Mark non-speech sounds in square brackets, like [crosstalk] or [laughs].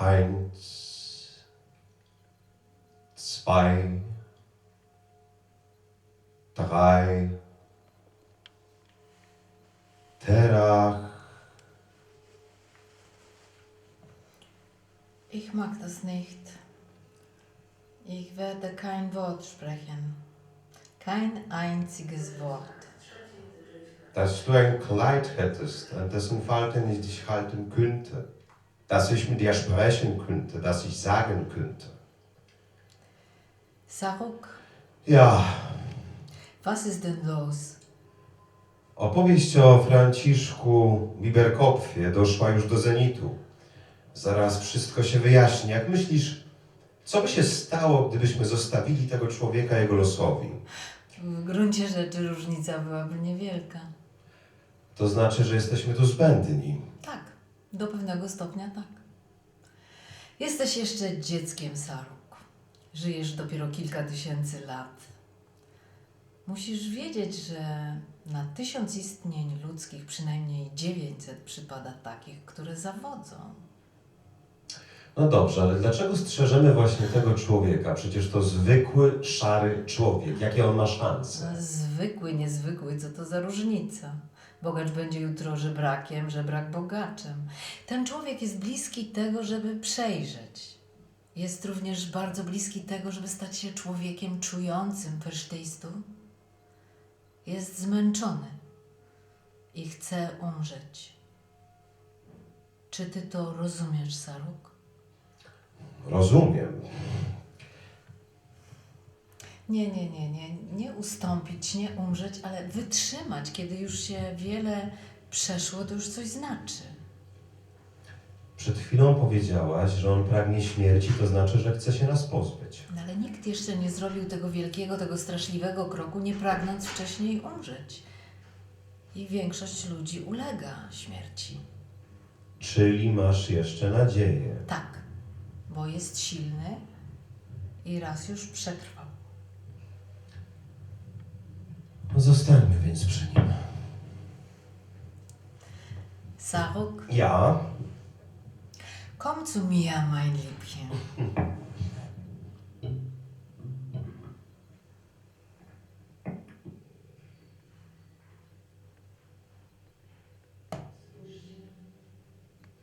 Eins, zwei, drei. Terach. Ich mag das nicht. Ich werde kein Wort sprechen. Kein einziges Wort. Dass du ein Kleid hättest, an dessen Falten ich dich halten könnte. Dass ich mit dir sprechen könnte, dass ich sagen könnte. Saruk, Ja, was ist denn los? opowieść o Franciszku Biberkopfie doszła już do zenitu. Zaraz wszystko się wyjaśni. Jak myślisz, co by się stało, gdybyśmy zostawili tego człowieka jego losowi? W gruncie rzeczy różnica byłaby niewielka. To znaczy, że jesteśmy tu zbędni. Tak, do pewnego stopnia tak. Jesteś jeszcze dzieckiem, Saruk. Żyjesz dopiero kilka tysięcy lat. Musisz wiedzieć, że na tysiąc istnień ludzkich przynajmniej 900 przypada takich, które zawodzą. No dobrze, ale dlaczego strzeżemy właśnie tego człowieka? Przecież to zwykły, szary człowiek. Jakie on ma szanse? No, zwykły, niezwykły, co to za różnica? Bogacz będzie jutro żebrakiem, żebrak bogaczem. Ten człowiek jest bliski tego, żeby przejrzeć. Jest również bardzo bliski tego, żeby stać się człowiekiem czującym wersztyjstu. Jest zmęczony i chce umrzeć. Czy ty to rozumiesz, Saruk? Rozumiem. Nie, nie, nie, nie. Nie ustąpić, nie umrzeć, ale wytrzymać, kiedy już się wiele przeszło, to już coś znaczy. Przed chwilą powiedziałaś, że on pragnie śmierci, to znaczy, że chce się nas pozbyć. No, ale nikt jeszcze nie zrobił tego wielkiego, tego straszliwego kroku, nie pragnąc wcześniej umrzeć. I większość ludzi ulega śmierci. Czyli masz jeszcze nadzieję. Tak, bo jest silny i raz już przetrwał. Zostańmy więc przy nim. Saruk, Ja? komm zu mir, mein Liebchen. [laughs]